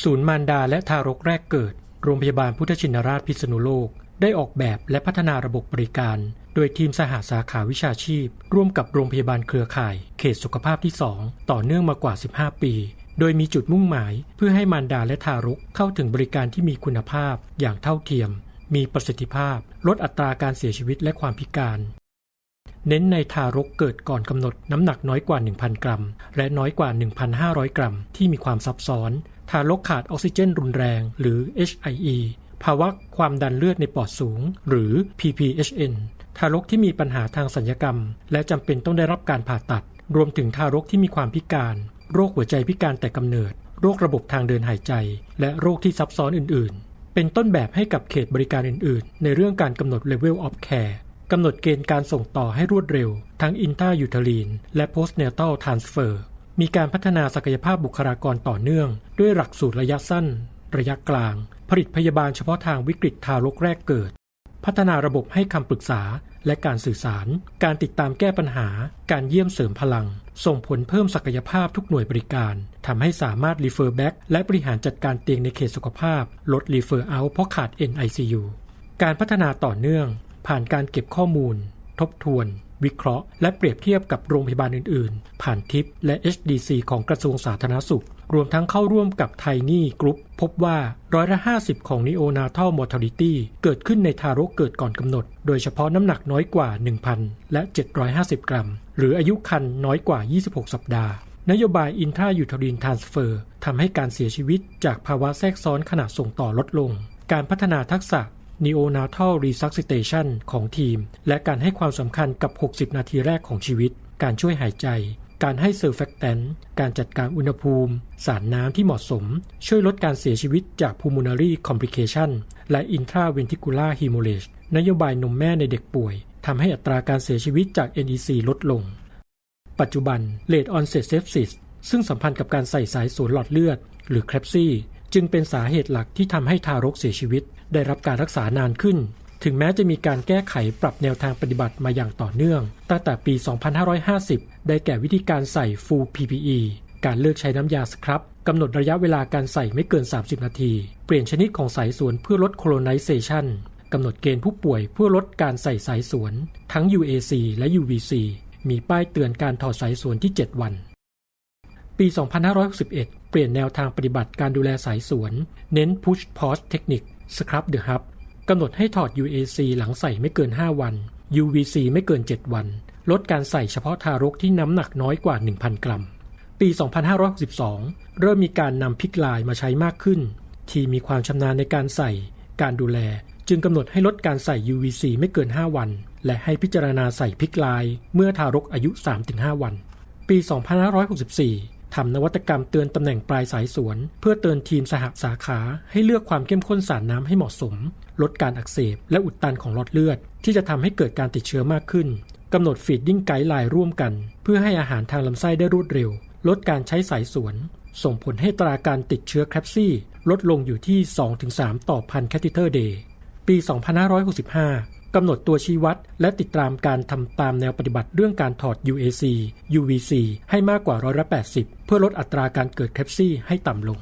ศูนย์มารดาและทารกแรกเกิด โรงพยาบาลพุทธชินราชพิษณุโลก ได้ออกแบบและพัฒนาระบบบริการ โดยทีมสหสาขาวิชาชีพ ร่วมกับโรงพยาบาลเครือข่าย เขตสุขภาพที่ 2 ต่อเนื่องมากว่า 15 ปี โดยมีจุดมุ่งหมายเพื่อให้มารดาและทารกเข้าถึงบริการที่มีคุณภาพ อย่างเท่าเทียม มีประสิทธิภาพ ลดอัตราการเสียชีวิตและความพิการเน้นในทารกเกิดก่อนกำหนดน้ำหนักน้อยกว่า 1,000 กรัม และน้อยกว่า 1,500 กรัม ที่มีความซับซ้อน ทารกขาดออกซิเจนรุนแรง หรือ HIE ภาวะความดันเลือดในปอดสูง หรือ PPHN ทารกที่มีปัญหาทางสัญญกรรม และจำเป็นต้องได้รับการผ่าตัด รวมถึงทารกที่มีความพิการ โรคหัวใจพิการแต่กำเนิด โรคระบบทางเดินหายใจ และโรคที่ซับซ้อนอื่น ๆ เป็นต้นแบบให้กับเขตบริการอื่น ๆ ในเรื่องการกำหนด Level of Care กำหนดเกณฑ์การส่งต่อให้รวดเร็ว ทั้ง intra-uterine และ postnatal transfer มีการพัฒนาศักยภาพบุคลากรต่อเนื่อง ด้วยหลักสูตรระยะสั้น ระยะกลาง ผลิตพยาบาลเฉพาะทางวิกฤตทารกแรกเกิด พัฒนาระบบให้คำปรึกษาและการสื่อสาร การติดตามแก้ปัญหา การเยี่ยมเสริมพลัง ส่งผลเพิ่มศักยภาพทุกหน่วยบริการ ทำให้สามารถ refer back และบริหารจัดการเตียงในเขตสุขภาพ ลด refer out เพราะขาด NICU การพัฒนาต่อเนื่อง ผ่านการเก็บข้อมูล ทบทวน วิเคราะห์ และเปรียบเทียบกับโรงพยาบาลอื่น ๆ ผ่านทิปและ HDC ของกระทรวงสาธารณสุข รวมทั้งเข้าร่วมกับไทนี่กรุ๊ปพบว่าร้อยละ50 ของ neonatal mortality เกิดขึ้นในทารกเกิดก่อนกำหนด โดยเฉพาะน้ำหนักน้อยกว่า 1,000 และ 750 กรัม หรืออายุครรภ์น้อยกว่า 26 สัปดาห์นโยบาย intra-uterine transfer ทำให้การเสียชีวิตจากภาวะแทรกซ้อนขณะส่งต่อลดลง การพัฒนาทักษะ neonatal resuscitation ของทีม และการให้ความสำคัญกับ 60 นาทีแรกของชีวิต การช่วยหายใจ การให้เซอร์แฟกแตนการจัดการอุณหภูมิ สารน้ำที่เหมาะสม ช่วยลดการเสียชีวิตจาก pulmonary complication และ intraventricular hemorrhage นโยบายนมแม่ในเด็กป่วยทำให้อัตราการเสียชีวิตจาก NEC ลดลง ปัจจุบัน late onset sepsis ซึ่งสัมพันธ์กับการใส่สายสูนหลอดเลือด หรือ CREPSI จึงเป็นสาเหตุหลักที่ทำให้ทารกเสียชีวิต ได้รับการรักษานานขึ้น ถึงแม้จะมีการแก้ไขปรับแนวทางปฏิบัติมาอย่างต่อเนื่อง ตั้งแต่ปี 2550 ได้แก่วิธีการใส่ full PPE การเลือกใช้น้ำยาสครับกำหนดระยะเวลาการใส่ไม่เกิน 30 นาที เปลี่ยนชนิดของสายสวนเพื่อลด colonization กำหนดเกณฑ์ผู้ป่วยเพื่อลดการใส่สายสวน ทั้ง UAC และ UVC มีป้ายเตือนการถอดสายสวนที่ 7 วัน ปี 2561 เปลี่ยนแนวทางปฏิบัติการดูแลสายสวน เน้น push pause technique scrub the hub กำหนดให้ถอด UAC หลังใส่ไม่เกิน 5 วัน UVC ไม่เกิน 7 วัน ลดการใส่เฉพาะทารกที่น้ำหนักน้อยกว่า 1,000 กรัม ปี 2562 เริ่มมีการนำพิกลน์มาใช้มากขึ้น ทีมมีความชำนาญในการใส่ การดูแล จึงกำหนดให้ลดการใส่ UVC ไม่เกิน 5 วัน และให้พิจารณาใส่พิกลน์เมื่อทารกอายุ 3-5 วัน ปี 2564 ทำนวัตกรรมเตือนตำแหน่งปลายสายสวน เพื่อเตือนทีมสหสาขาให้เลือกความเข้มข้นสารน้ำให้เหมาะสม ลดการอักเสบ และอุดตันของหลอดเลือด ที่จะทำให้เกิดการติดเชื้อมากขึ้นกำหนดฟีดดิ้งไกด์ไลน์ร่วมกัน เพื่อให้อาหารทางลำไส้ได้รวดเร็ว ลดการใช้สายสวน ส่งผลให้ตราการติดเชื้อแคปซี่ ลดลงอยู่ที่ 2-3 ต่อพันแคทิเตอร์เดย์ปี 2565 กำหนดตัวชี้วัด และติดตามการทำตามแนวปฏิบัติเรื่องการถอด UAC UVC ให้มากกว่าร้อยละ80 เพื่อลดอัตราการเกิดแคปซี่ให้ต่ำลง